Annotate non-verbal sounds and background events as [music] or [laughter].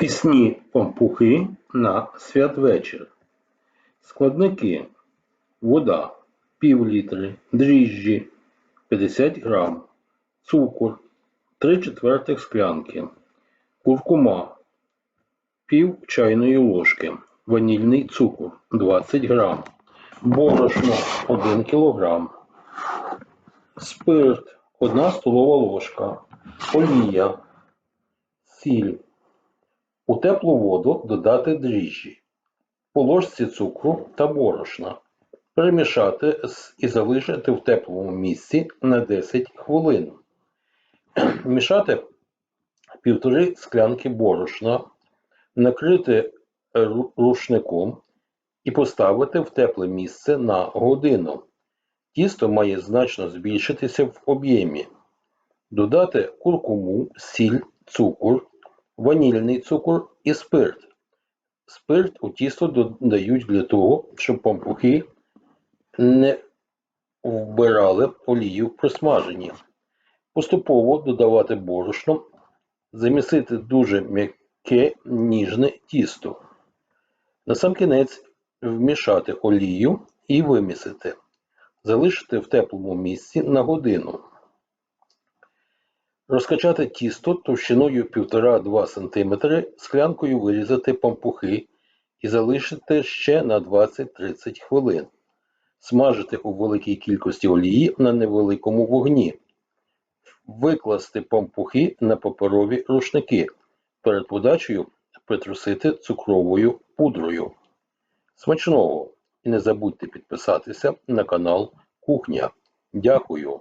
Пісні пампухи на святвечір. Складники. Вода пів літри, дріжджі 50 грам, цукор 3 четвертих склянки, куркума пів чайної ложки, ванільний цукор 20 грам, борошно 1 кілограм, спирт 1 столова ложка, олія, сіль. У теплу воду додати дріжджі, по ложці цукру та борошна. Перемішати і залишити в теплому місці на 10 хвилин. [clears throat] Мішати півтори склянки борошна, накрити рушником і поставити в тепле місце на годину. Тісто має значно збільшитися в об'ємі. Додати куркуму, сіль, цукор, ванільний цукор і спирт. Спирт у тісто додають для того, щоб пампухи не вбирали олію при смаженні. Поступово додавати борошно, замісити дуже м'яке ніжне тісто. Насамкінець вмішати олію і вимісити. Залишити в теплому місці на годину. Розкачати тісто товщиною 1,5-2 см, склянкою вирізати пампухи і залишити ще на 20-30 хвилин. Смажити у великій кількості олії на невеликому вогні. Викласти пампухи на паперові рушники. Перед подачею притрусити цукровою пудрою. Смачного! І не забудьте підписатися на канал Кухня. Дякую!